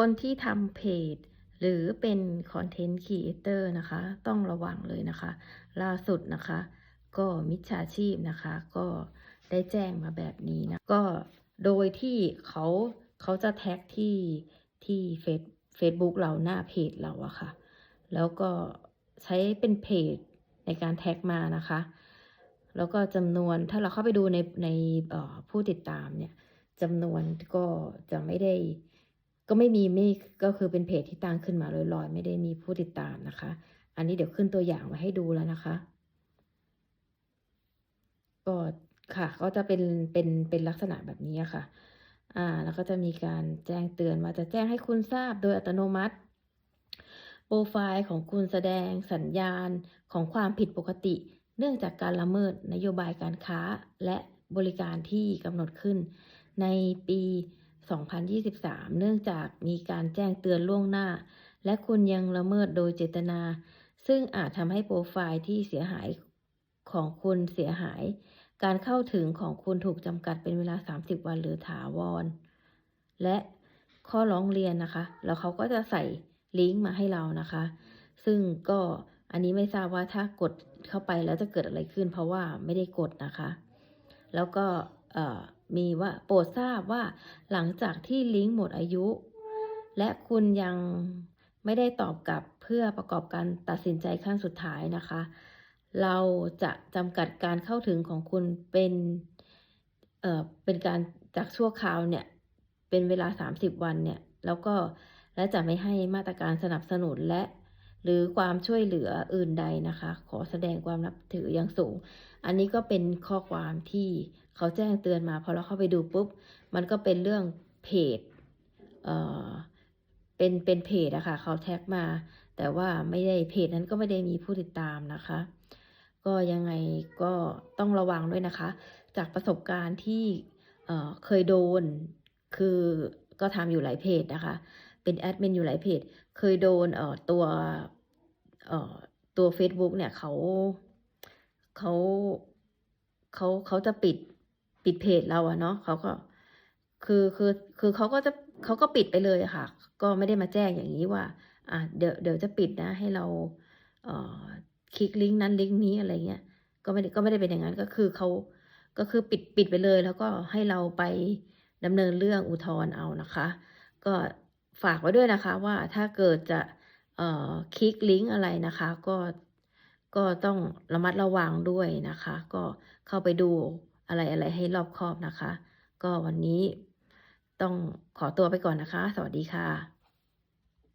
คนที่ทำเพจ หรือเป็นคอนเทนต์ครีเอเตอร์นะคะ ต้องระวังเลยนะคะ ล่าสุดนะคะ ก็มิจฉาชีพนะคะ ก็ได้แจ้งมาแบบนี้นะ ก็โดยที่เขาเขาจะแท็กที่ที่เฟซเฟซบุ๊กเราหน้าเพจเราอะค่ะ แล้วก็ใช้เป็นเพจในการแท็กมานะคะ แล้วก็จำนวนถ้าเราเข้าไปดูในในผู้ติดตามเนี่ยจำนวนก็จะไม่ได้ ก็ไม่มีไม่ก็คือเป็นเพจที่ตั้งขึ้นมาลอยๆ ไม่ได้มีผู้ติดตามนะคะ อันนี้เดี๋ยวขึ้นตัวอย่างไว้ให้ดูแล้วนะคะ ก็ค่ะก็จะเป็นเป็นเป็นลักษณะแบบนี้ค่ะ อ่า แล้วก็จะมีการแจ้งเตือนว่าจะแจ้งให้คุณทราบโดยอัตโนมัติ โปรไฟล์ของคุณแสดงสัญญาณของความผิดปกติ เนื่องจากการละเมิดนโยบายการค้าและบริการที่กำหนดขึ้นในปี 2023 เนื่องจากมีการแจ้งเตือนล่วงหน้า และคุณยังละเมิดโดยเจตนา ซึ่งอาจทำให้โปรไฟล์ที่เสียหายของคุณเสียหาย การเข้าถึงของคุณถูกจำกัดเป็นเวลา 30 วันหรือถาวร และข้อร้องเรียนนะคะ แล้วเขาก็จะใส่ลิงก์มาให้เรานะคะ ซึ่งก็อันนี้ไม่ทราบว่าถ้ากดเข้าไปแล้วจะเกิดอะไรขึ้น เพราะว่าไม่ได้กดนะคะ แล้วก็ มีว่าโปรดทราบว่าหลังจากที่ลิงก์หมดอายุ และคุณยังไม่ได้ตอบกลับเพื่อประกอบการตัดสินใจขั้นสุดท้ายนะคะ เราจะจำกัดการเข้าถึงของคุณเป็นเอ่อเป็นการจากชั่วคราวเนี่ยเป็นเวลา 30 วันเนี่ยแล้วก็และจะไม่ให้มาตรการสนับสนุนและ หรือความช่วยเหลืออื่นใดนะคะ ขอแสดงความนับถืออย่างสูง อันนี้ก็เป็นข้อความที่เขาแจ้งเตือนมาพอเราเข้าไปดูปุ๊บ มันก็เป็นเรื่องเพจเอ่อเป็นเป็นเพจอะค่ะเขาแท็กมา แต่ว่าไม่ได้เพจนั้นก็ไม่ได้มีผู้ติดตามนะคะ ก็ยังไงก็ต้องระวังด้วยนะคะ จากประสบการณ์ที่เอ่อเคยโดนคือก็ทำอยู่หลายเพจนะคะ เป็นแอดมินอยู่หลายเพจ เคยโดนเอ่อตัว ตัวเฟซบุ๊กเนี่ยเขาเขาเขาเขาจะปิดปิดเพจเราอะเนาะเขาก็คือคือคือเขาก็จะเขาก็ปิดไปเลยค่ะ ก็ไม่ได้มาแจ้งอย่างนี้ว่า อะเดี๋ยวเดี๋ยวจะปิดนะให้เราเอ่อคลิกลิงก์นั้นลิงก์นี้อะไรเงี้ยก็ไม่ได้ก็ไม่ได้เป็นอย่างนั้นก็คือเขาก็คือปิดปิดไปเลย แล้วก็ให้เราไปดำเนินเรื่องอุทธรณ์เอานะคะ ก็ฝากไว้ด้วยนะคะว่าถ้าเกิดจะ คลิกลิงก์อะไรนะคะ ก็ก็ต้องระมัดระวังด้วยนะคะ ก็เข้าไปดูอะไรอะไรให้รอบคอบนะคะ ก็วันนี้ต้องขอตัวไปก่อนนะคะ สวัสดีค่ะ